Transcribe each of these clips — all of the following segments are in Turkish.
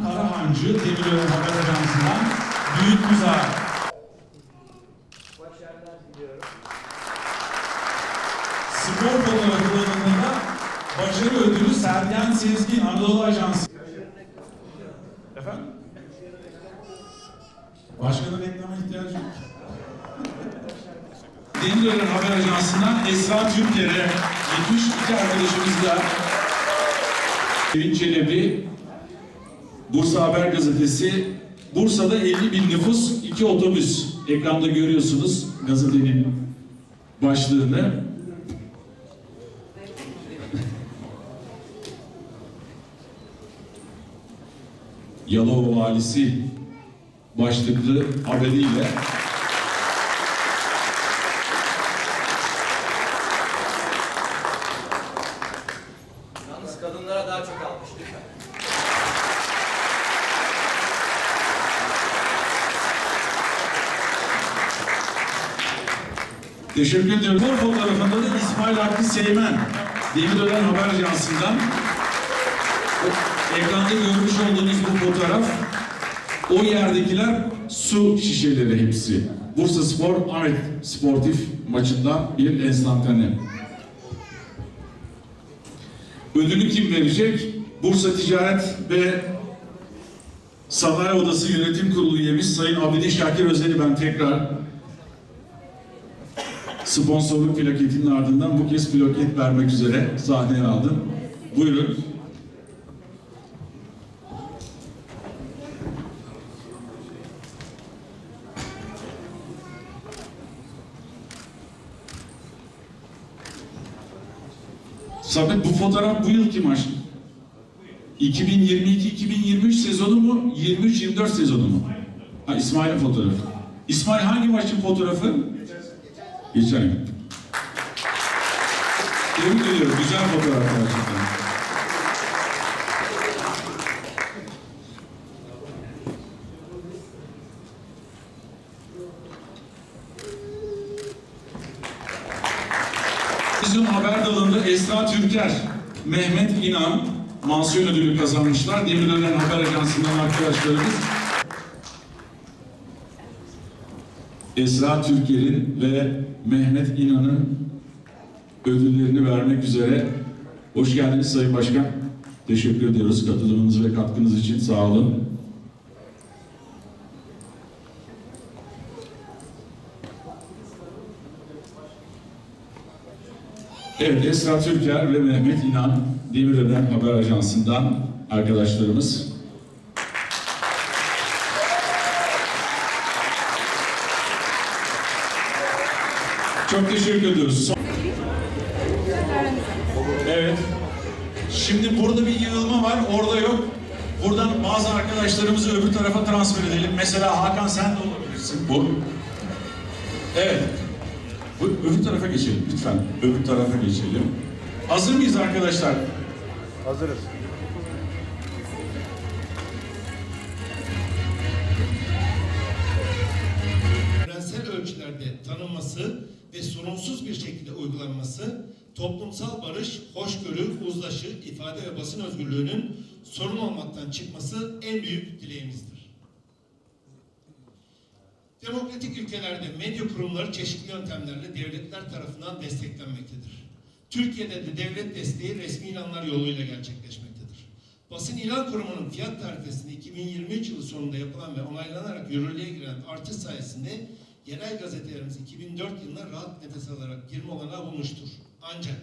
Osman Karahancı Demirören Haber Ajansı'ndan Büyük Müza. Başarılar diliyorum. Spor fotoğrafı alanında başarı ödülü Sergen Sezgin Anadolu Ajansı. Efendim? Başkanın reklama ihtiyacı yok. Demirören Haber Ajansı'ndan Esra Türker'e 72 arkadaşımızla Sevin Çelebi, Bursa Haber Gazetesi, Bursa'da 50 bin nüfus, iki otobüs. Ekranda görüyorsunuz gazetenin başlığını. Yalova valisi başlıklı haberiyle Yalnız kadınlara daha çok almış lütfen. Teşekkür ediyorum. Bu fotoğrafında da İsmail Hakkı Seymen, Demirören Haber Ajansı'ndan ekranda görmüş olduğunuz bu fotoğraf o yerdekiler su şişeleri hepsi. Bursa Spor Ahmet Sportif maçından bir enstantane. Ödülü kim verecek? Bursa Ticaret ve Sanayi Odası Yönetim Kurulu üyemiz Sayın Abidi Şakir Özel'i ben tekrar sponsorluk plaketinin ardından bu kez plaket vermek üzere sahneye aldım. Buyurun. Sabit bu fotoğraf bu yılki maç. 2022-2023 sezonu mu? 23-24 sezonu mu? Ha İsmail'in fotoğrafı. İsmail hangi maçın fotoğrafı? Geçen yıl. Tebrik ediyorum. Güzel fotoğraf gerçekten. Televizyon haber dalında Esra Türker, Mehmet İnan mansiyon ödülü kazanmışlar. Demirören Haber Ajansı'ndan arkadaşlarımız. Esra Türker'in ve Mehmet İnan'ın ödüllerini vermek üzere. Hoş geldiniz Sayın Başkan. Teşekkür ediyoruz katılımınız ve katkınız için. Sağ olun. Evet, Esra Türker ve Mehmet İnan Demirören Haber Ajansı'ndan arkadaşlarımız. Çok teşekkür ediyoruz. Son- Evet. Şimdi burada bir yığılma var, orada yok. Buradan bazı arkadaşlarımızı öbür tarafa transfer edelim. Mesela Hakan sen de olabilirsin. Bu. Evet. Bu, öbür tarafa geçelim lütfen. Öbür tarafa geçelim. Hazır mıyız arkadaşlar? Hazırız. evrensel ölçülerde tanınması ve sorunsuz bir şekilde uygulanması, toplumsal barış, hoşgörü, uzlaşı, ifade ve basın özgürlüğünün sorun olmaktan çıkması en büyük dileğimizdir. Demokratik ülkelerde medya kurumları çeşitli yöntemlerle devletler tarafından desteklenmektedir. Türkiye'de de devlet desteği resmi ilanlar yoluyla gerçekleşmektedir. Basın İlan Kurumu'nun fiyat tarifesinde 2023 yılı sonunda yapılan ve onaylanarak yürürlüğe giren artış sayesinde yerel gazetelerimiz 2004 yılında rahat nefes alarak girme olanağı bulmuştur. Ancak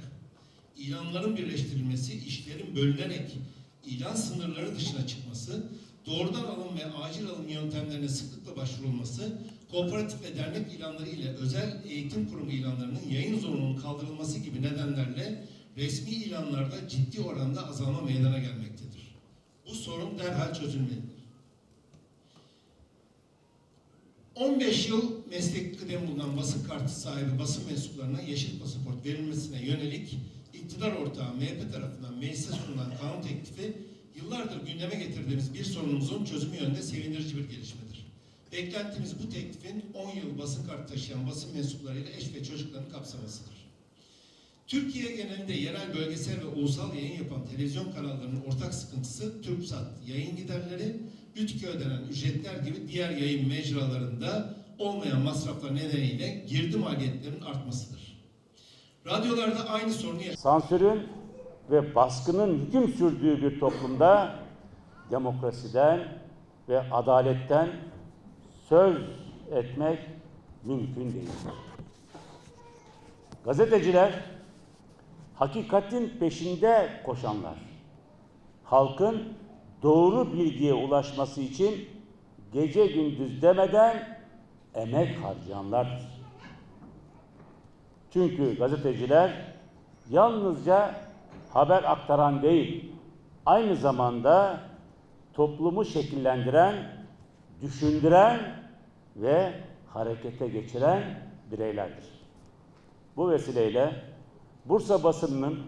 ilanların birleştirilmesi, işlerin bölünerek ilan sınırları dışına çıkması, doğrudan alım ve acil alım yöntemlerine sıklıkla başvurulması, kooperatif ve dernek ilanları ile özel eğitim kurumu ilanlarının yayın zorunluluğunun kaldırılması gibi nedenlerle resmi ilanlarda ciddi oranda azalma meydana gelmektedir. Bu sorun derhal çözülmelidir. 15 yıl meslek kıdemi bulunan basın kartı sahibi basın mensuplarına yeşil pasaport verilmesine yönelik iktidar ortağı MHP tarafından meclise sunulan kanun teklifi yıllardır gündeme getirdiğimiz bir sorunumuzun çözümü yönünde sevindirici bir gelişmedir. Beklentimiz bu teklifin 10 yıl basın kartı taşıyan basın mensuplarıyla eş ve çocuklarını kapsamasıdır. Türkiye genelinde yerel, bölgesel ve ulusal yayın yapan televizyon kanallarının ortak sıkıntısı TürkSat yayın giderleri, RTÜK'e ödenen ücretler gibi diğer yayın mecralarında olmayan masraflar nedeniyle girdi maliyetlerinin artmasıdır. Radyolarda aynı sorunu sansürün ve baskının hüküm sürdüğü bir toplumda demokrasiden ve adaletten söz etmek mümkün değildir. Gazeteciler hakikatin peşinde koşanlar. Halkın doğru bilgiye ulaşması için gece gündüz demeden emek harcayanlardır. Çünkü gazeteciler yalnızca haber aktaran değil, aynı zamanda toplumu şekillendiren, düşündüren ve harekete geçiren bireylerdir. Bu vesileyle Bursa basınının